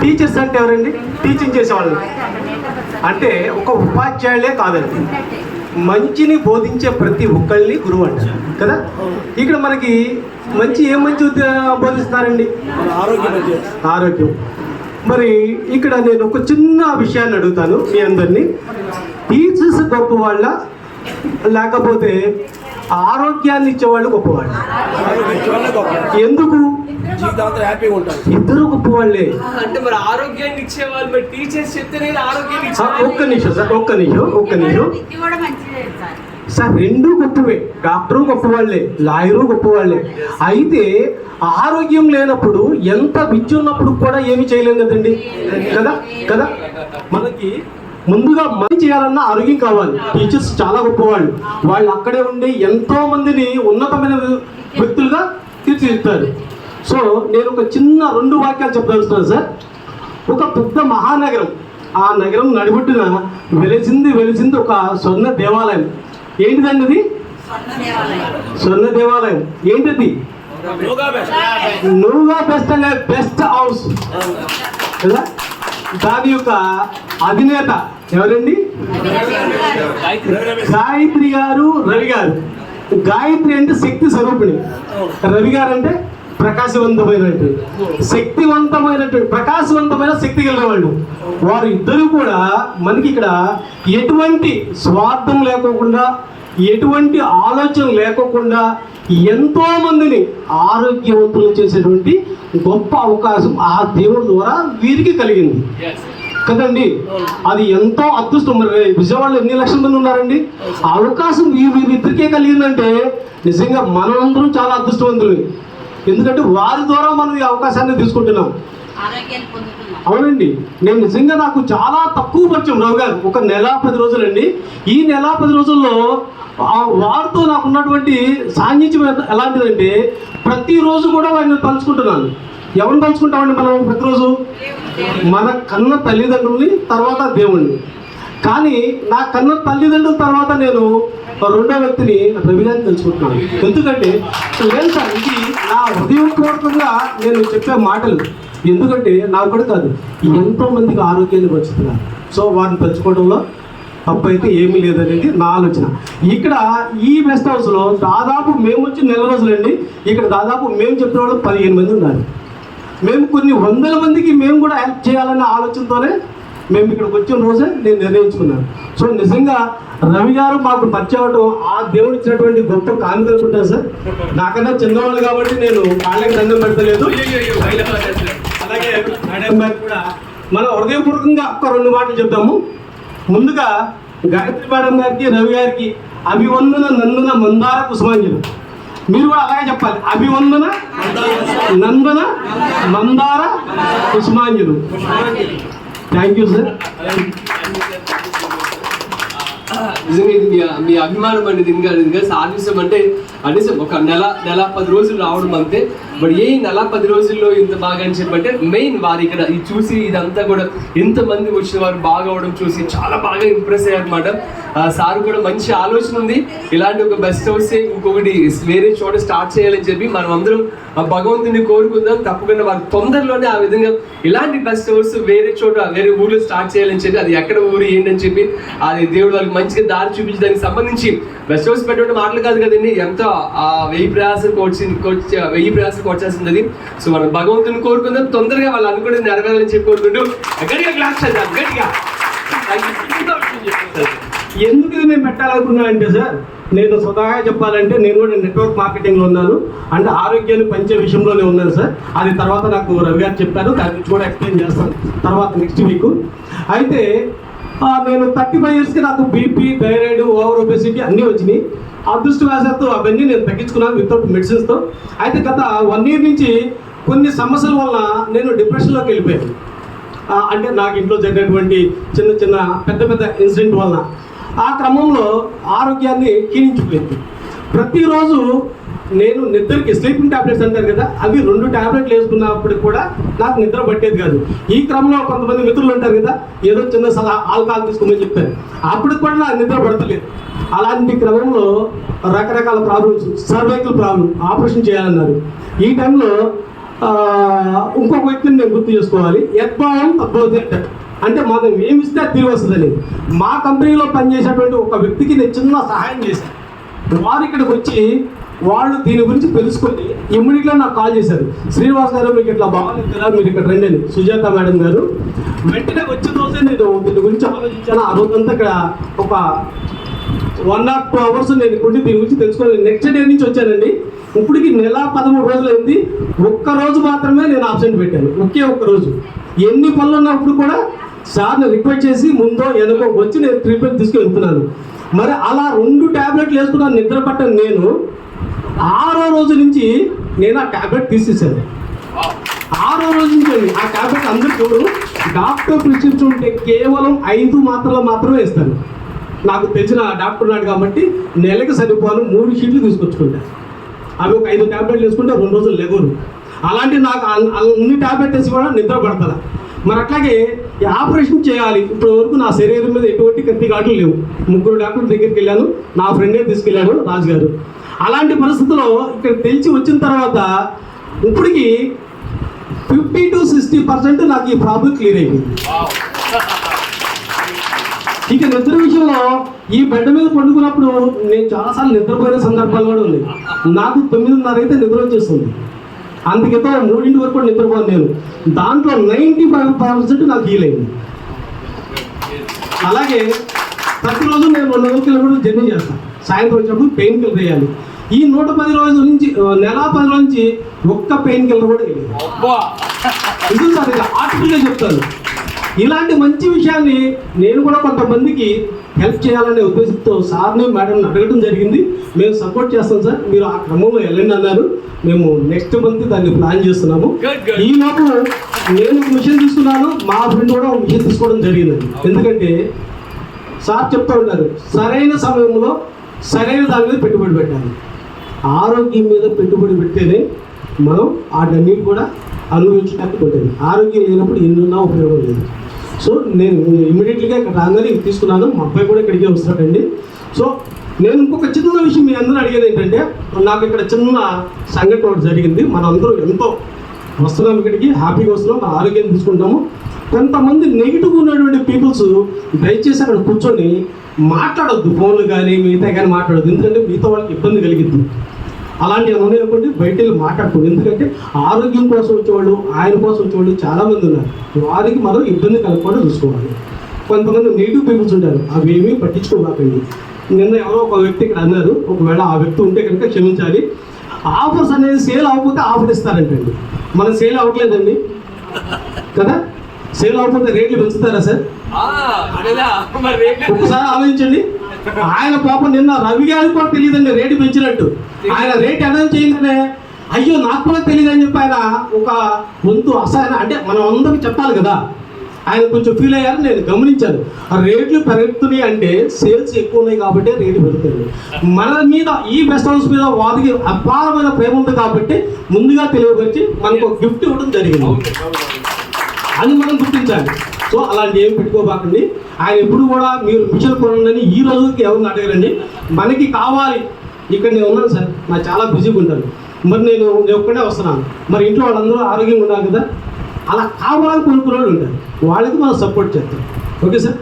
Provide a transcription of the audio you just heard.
Teachers అంటే ఎవరండి? Teaching చేసేవాళ్ళు. అంటే ఒక ఉపాధ్యాయులే కాదండి. మంచిని బోధించే ప్రతి ఒక్కళ్ళని గురువు అంటారు కదా? ఇక్కడ మనకి మంచి ఏం మంచి బోధిస్తారండి ఆరోగ్యం ఆరోగ్యం. మరి ఇక్కడ నేను ఒక చిన్న విషయాన్ని అడుగుతాను మీ అందరినీ. టీచర్స్ గొప్ప వాళ్ళ లేకపోతే ఆరోగ్యాన్ని ఇచ్చేవాళ్ళు గొప్పవాళ్ళు. ఎందుకు? జీవితాంతం హ్యాపీగా ఉంటారు. ఇద్దరు గొప్పవాళ్ళే. అంటే మరి ఆరోగ్యాన్ని ఇచ్చే వాళ్ళు మరి టీచర్స్ చెప్తేనే ఆరోగ్యాన్ని ఒక్క నిమిషం సార్ ఒక్క నిమిషం ఒక్క నిమిషం. సార్. రెండు గొప్పవే. డాక్టరు గొప్పవాళ్ళే లాయరు గొప్పవాళ్ళే అయితే ఆరోగ్యం లేనప్పుడు ఎంత విద్య ఉన్నప్పుడు కూడా ఏమి చేయలేం కదండి? కదా? కదా? మనకి ముందుగా మంచి చేయాలన్నా ఆరోగ్యం కావాలి. టీచర్స్ చాలా గొప్పవాళ్ళు. వాళ్ళు అక్కడే ఉండి ఎంతో మందిని ఉన్నతమైన వ్యక్తులుగా తీర్చిదిద్దుతారు. సో నేను ఒక చిన్న రెండు వాక్యాలు చెప్పదలుచున్నాను సార్. ఒక పెద్ద మహానగరం. ఆ నగరం నడిబొట్టున వెలిసింది వెలిసింది ఒక స్వర్ణ దేవాలయం. ఏంటిదండి అది స్వర్ణ దేవాలయం. ఏంటిది? నువ్వుగా బెస్ట్. అనే బెస్ట్ హౌస్. కదా? దాని యొక్క అధినేత ఎవరండి? గాయత్రి గారు రవి గారు. గాయత్రి అంటే శక్తి స్వరూపిణి. రవి గారు అంటే ప్రకాశవంతమైనటువంటి శక్తివంతమైనటువంటి ప్రకాశవంతమైన శక్తి కలిగిన వాళ్ళు. వారు ఇద్దరు కూడా మనకి ఇక్కడ ఎటువంటి స్వార్థం లేకోకుండా ఎటువంటి ఆలోచన లేకోకుండా ఎంతో మందిని ఆరోగ్యవంతులు చేసేటువంటి గొప్ప అవకాశం ఆ దేవుడి ద్వారా వీరికి కలిగింది. కదండి? అది ఎంతో అదృష్టం. మరి విజయవాడలో ఎన్ని లక్షల మంది ఉన్నారండి? ఆ అవకాశం వీరిద్దరికే కలిగిందంటే నిజంగా మనమందరం చాలా అదృష్టవంతులు ఎందుకంటే వారి ద్వారా మనం ఈ అవకాశాన్ని తీసుకుంటున్నాం. అవునండి. నేను నిజంగా నాకు చాలా తక్కువ పరిచయం రావు గారు. ఒక నెల పది రోజులండి. ఈ నెల పది రోజుల్లో ఆ వారితో నాకు ఉన్నటువంటి సాన్నిధ్యం ఎలాంటిదంటే ప్రతిరోజు కూడా వారిని తలుచుకుంటున్నాను. ఎవరిని తలుచుకుంటామండి మనం ప్రతిరోజు? మన కన్న తల్లిదండ్రుల్ని తర్వాత దేవుణ్ణి. కానీ నా కన్న తల్లిదండ్రుల తర్వాత నేను రెండో వ్యక్తిని రవి గారిని తెలుసుకుంటున్నాను ఎందుకంటే లేదు సార్ ఇది నా హృదయపూర్వకంగా నేను చెప్పే మాటలు. ఎందుకంటే నాకు కూడా కాదు. ఎంతో మందికి ఆరోగ్యాన్ని పంచుతున్నారు సో వారిని పంచుకోవడంలో తప్పైతే అయితే ఏమీ లేదనేది నా ఆలోచన. ఇక్కడ ఈ గెస్ట్ హౌస్లో దాదాపు మేము వచ్చి నెల రోజులండి. ఇక్కడ దాదాపు మేము చెప్పిన వాళ్ళు పదిహేను మంది ఉన్నారు. మేము కొన్ని వందల మందికి మేము కూడా హెల్ప్ చేయాలనే ఆలోచనతోనే మేము ఇక్కడికి వచ్చిన రోజే నేను నిర్ణయించుకున్నాను. సో నిజంగా రవి గారు మాకు పరిచయం అవడం ఆ దేవుడు ఇచ్చినటువంటి గొప్ప కానుకలు అనుకుంటాను సార్. నాకన్నా చిన్నవాళ్ళు కాబట్టి నేను కాళ్ళకి దండం పెడతలేదు. అలాగే మేడం గారు కూడా మన హృదయపూర్వకంగా ఒక్క రెండు మాటలు చెప్తాము ముందుగా గాయత్రి మేడం గారికి రవి గారికి అభివందన నందన మందార కుసుమాంజలు మీరు కూడా అలాగే చెప్పాలి. అభివందన నందన మందార కుసుమాంజలు థ్యాంక్ యూ సార్ నిజంగా ఇది మీ అభిమానం అండి దీనికి నిజంగా సాధించడం అంటే అనేసి ఒక నెల నెల పది రోజులు రావడం అంతే. బట్ ఏ నెల పది రోజుల్లో ఇంత బాగా అని చెప్పంటే మెయిన్ వారు ఇక్కడ ఇది చూసి ఇదంతా కూడా ఇంత మంది వచ్చిన వారు బాగా అవడం చూసి చాలా బాగా ఇంప్రెస్ అయ్యారనమాట సార్ కూడా మంచి ఆలోచన ఉంది. ఇలాంటి ఒక బెస్ట్ హౌస్ ఇంకొకటి వేరే చోట స్టార్ట్ చేయాలని చెప్పి మనం అందరం భగవంతుని కోరుకుందాం. తప్పకుండా వారు తొందరలోనే ఆ విధంగా ఇలాంటి బెస్ట్ హౌస్ వేరే చోట వేరే ఊర్లో స్టార్ట్ చేయాలని చెప్పి అది ఎక్కడ ఊరు ఏంటని చెప్పి అది దేవుడు వాళ్ళకి మంచిగా దారి చూపించి దానికి సంబంధించి బెస్ట్ హౌస్ పెట్టడం మాటలు కాదు కదండి. ఎంతో ఆ వెయ్యి ప్రయాసం కోర్చి కోచ్ వెయ్యి ప్రయాసం కోర్చాల్సింది అది సో మనం భగవంతుని కోరుకుందాం. తొందరగా వాళ్ళు అనుకునేది నెరవేరాలని చెప్పి కోరుకుంటూ గట్టిగా క్లాస్ చేద్దాం. గట్టిగా. ఎందుకు ఇది నేను పెట్టాలనుకున్నా అంటే సార్ నేను స్వతహాగా చెప్పాలంటే నేను కూడా నెట్వర్క్ మార్కెటింగ్లో ఉన్నాను. అంటే ఆరోగ్యాన్ని పెంచే విషయంలోనే ఉన్నాను సార్. అది తర్వాత నాకు రవి గారు చెప్పారు. దాని గురించి కూడా ఎక్స్ప్లెయిన్ చేస్తాను. తర్వాత నెక్స్ట్ వీక్ అయితే నేను థర్టీ ఫైవ్ ఇయర్స్కి నాకు బీపీ థైరాయిడ్ ఓవర్ ఒబెసిటీ అన్నీ వచ్చినాయి. అదృష్టవశాత్తు అవన్నీ నేను తగ్గించుకున్నాను వితౌట్ మెడిసిన్స్తో అయితే గత వన్ ఇయర్ నుంచి కొన్ని సమస్యల వల్ల నేను డిప్రెషన్లోకి వెళ్ళిపోయాను. అంటే నాకు ఇంట్లో జరిగినటువంటి చిన్న చిన్న పెద్ద పెద్ద ఇన్సిడెంట్ వలన. ఆ క్రమంలో ఆరోగ్యాన్ని క్షీణించిపోయింది. ప్రతిరోజు నేను నిద్రకి స్లీపింగ్ టాబ్లెట్స్ అంటారు కదా అవి రెండు టాబ్లెట్లు వేసుకున్నప్పుడు కూడా నాకు నిద్ర పట్టేది కాదు. ఈ క్రమంలో కొంతమంది మిత్రులు ఉంటారు కదా ఏదో చిన్న సలహా ఆల్కహాల్ తీసుకోమని చెప్తారు. అప్పుడు కూడా నాకు నిద్ర పడతలేదు. అలాంటి క్రమంలో రకరకాల ప్రాబ్లమ్స్ సర్వైకల్ ప్రాబ్లం ఆపరేషన్ చేయాలన్నారు. ఈ టైంలో ఇంకొక వ్యక్తిని నేను గుర్తు చేసుకోవాలి. యద్భావం తద్భవతి అంటే మనం ఏమి ఇస్తే తిరిగి వస్తుందని. మా కంపెనీలో పనిచేసేటువంటి ఒక వ్యక్తికి నేను చిన్న సహాయం చేశాను. వారు ఇక్కడికి వచ్చి వాళ్ళు దీని గురించి తెలుసుకొని ఇమ్మీడియట్గా నాకు కాల్ చేశారు. శ్రీనివాస్ గారు మీకు ఇట్లా బాగాలేదు కదా మీరు ఇక్కడ రండి అని. సుజాత మేడం గారు వెంటనే వచ్చిన రోజే నేను దీని గురించి ఆలోచించాను. ఆ రోజంతా ఇక్కడ ఒక వన్ నాట్ టూ అవర్స్ నేను ఇక్కడ దీని గురించి తెలుసుకోవాలి. నెక్స్ట్ డే నుంచి వచ్చానండి. ఇప్పటికి నెల పదమూడు రోజులు అయింది. ఒక్క రోజు మాత్రమే నేను ఆబ్సెంట్ పెట్టాను. ఒకే ఒక్క రోజు ఎన్ని పనులు ఉన్నప్పుడు కూడా సార్ని రిక్వెస్ట్ చేసి ముందో వెనకో వచ్చి నేను ట్రీట్మెంట్ తీసుకెళ్తున్నాను మరి అలా రెండు ట్యాబ్లెట్లు వేసుకున్నాను నిద్ర పట్టను నేను ఆరో రోజు నుంచి నేను ఆ ట్యాబ్లెట్ తీసేసాను ఆరో రోజు నుంచి ఆ ట్యాబ్లెట్ అందరూ చూడు. డాక్టర్ ప్రిస్క్రిప్షన్ ఉంటే కేవలం ఐదు మాత్రలు మాత్రమే ఇస్తాను నాకు తెలిసిన డాక్టర్ ఉన్నాడు కాబట్టి నెలకి సరిపోను మూడు షీట్లు తీసుకొచ్చుకుంటా. అవి ఒక ఐదు ట్యాబ్లెట్లు వేసుకుంటే రెండు రోజులు లేవరు అలాంటి నాకు అన్ని ట్యాబ్లెట్ వేసి కూడా నిద్ర పడతా మరి అట్లాగే ఈ ఆపరేషన్ చేయాలి. ఇప్పటి వరకు నా శరీరం మీద ఎటువంటి కత్తి ఘాట్లు లేవు. ముగ్గురు డాక్టర్ దగ్గరికి వెళ్ళాను. నా ఫ్రెండే తీసుకెళ్ళాడు రాజుగారు. అలాంటి పరిస్థితుల్లో ఇక్కడ తెలిసి వచ్చిన తర్వాత ఇప్పటికి ఫిఫ్టీ టు సిక్స్టీ పర్సెంట్ నాకు ఈ ప్రాబ్లం క్లియర్ అయిపోయింది. ఇక నిద్ర విషయంలో ఈ బెడ్ మీద పండుకున్నప్పుడు నేను చాలాసార్లు నిద్రపోయిన సందర్భాలు కూడా ఉన్నాయి. నాకు తొమ్మిదిన్నర అయితే నిద్ర వచ్చేస్తుంది. అందుకేతో మూడింటి వరకు కూడా నిద్రపోను నేను. దాంట్లో నైంటీ ఫైవ్ పర్సెంట్ నాకు హీల్ అయింది. అలాగే ప్రతిరోజు నేను రెండు వందల కిలోమీటర్లు జర్నీ చేస్తాను సాయంత్రం వచ్చినప్పుడు పెయిన్ కిల్లర్ వేయాలి. ఈ నూట పది రోజుల నుంచి నెల పది రోజుల నుంచి ఒక్క పెయిన్ కిల్లర్ కూడా వేయలేదు. ఇది సార్ ఇది ఆర్టికల్గా చెప్తాను. ఇలాంటి మంచి విషయాన్ని నేను కూడా కొంతమందికి హెల్ప్ చేయాలనే ఉద్దేశంతో సార్ని మేడం అడగడం జరిగింది. మేము సపోర్ట్ చేస్తాం సార్. మీరు ఆ క్రమంలో వెళ్ళండి అన్నారు. మేము నెక్స్ట్ మంత్ దాన్ని ప్లాన్ చేస్తున్నాము. ఈ లోపు నేను ఒక మిషన్ తీసుకున్నాను. మా ఫ్రెండ్ కూడా ఒక మిషన్ తీసుకోవడం జరిగిందండి ఎందుకంటే సార్ చెప్తా ఉంటారు సరైన సమయంలో సరైన దాని మీద పెట్టుబడి పెట్టాలి. ఆరోగ్యం మీద పెట్టుబడి పెడితేనే మనం వాటన్నిటి కూడా అనుభవించడానికి ఉంటుంది. ఆరోగ్యం లేనప్పుడు ఎన్నున్నా ఉపయోగం లేదు. సో నేను ఇమీడియట్గా ఇక్కడ రాగానే తీసుకున్నాను. మా అబ్బాయి కూడా ఇక్కడికే వస్తాడండి. సో నేను ఇంకొక చిన్న విషయం మీ అందరూ అడిగేది ఏంటంటే నాకు ఇక్కడ చిన్న సంఘటన ఒకటి జరిగింది. మనందరూ ఎంతో వస్తున్నాం ఇక్కడికి హ్యాపీగా వస్తున్నాం ఆరోగ్యం తీసుకుంటాము. కొంతమంది నెగిటివ్ ఉన్నటువంటి పీపుల్స్ దయచేసి అక్కడ కూర్చొని మాట్లాడొద్దు. ఫోన్లు కానీ మిగతా కానీ మాట్లాడద్దు. ఎందుకంటే మిగతా వాళ్ళకి ఇబ్బంది కలిగిద్ది. అలాంటి ఏమైనా అనుకోండి బయట వెళ్ళి మాట్లాడుకోండి. ఎందుకంటే ఆరోగ్యం కోసం వచ్చేవాళ్ళు ఆయన కోసం వచ్చేవాళ్ళు చాలా మంది ఉన్నారు. వారికి మనం ఇబ్బంది కలగకుండా చూసుకోవాలి. కొంతమంది నెగిటివ్ పీపుల్స్ ఉంటారు. అవి ఏమీ పట్టించుకోబాకండి నిన్న ఎవరో ఒక వ్యక్తి ఇక్కడ అన్నారు ఒకవేళ ఆ వ్యక్తి ఉంటే కనుక క్షమించాలి. ఆఫర్స్ అనేది సేల్ అవ్వకపోతే ఆఫర్ ఇస్తారంటండి. మన సేల్ అవ్వట్లేదండి. కదా? సేల్ అవ్వకపోతే రేట్లు పెంచుతారా సార్? ఒకసారి ఆలోచించండి. ఆయన పాపం నిన్న రవి గారికి కూడా తెలియదండి రేటు పెంచినట్టు. ఆయన రేట్ అనౌన్స్ చేయగానే అయ్యో నాకు కూడా తెలియదు అని చెప్పి ఆయన ఒక వంతు అసహన అంటే మనం అందరికి చెప్పాలి కదా. ఆయన కొంచెం ఫీల్ అయ్యారు నేను గమనించాను. ఆ రేట్లు పెరుగుతున్నాయి అంటే సేల్స్ ఎక్కువ ఉన్నాయి కాబట్టి రేటు పెరుగుతుంది. మన మీద ఈ బెస్ట్ హౌస్ మీద వారికి అపారమైన ప్రేమ ఉంది కాబట్టి ముందుగా తెలియపరిచి మనకు గిఫ్ట్ ఇవ్వడం జరిగింది. అది మనం గుర్తించాలి. సో అలాంటి ఏం పెట్టుకోబాకండి. ఆయన ఎప్పుడు కూడా మీరు మిషన్ కొనండి. ఈ రోజుకి ఎవరిని అడగరండి మనకి కావాలి. ఇక్కడ నేను ఉన్నాను సార్. నాకు చాలా బిజీగా ఉంటాను. మరి నేను నేను ఒక్కడే వస్తున్నాను. మరి ఇంట్లో వాళ్ళందరూ ఆరోగ్యంగా ఉన్నారు కదా? అలా కావాలని కొనుక్కునే వాళ్ళు ఉంటారు. వాళ్ళకి మనం సపోర్ట్ చేస్తాం. Okay sir?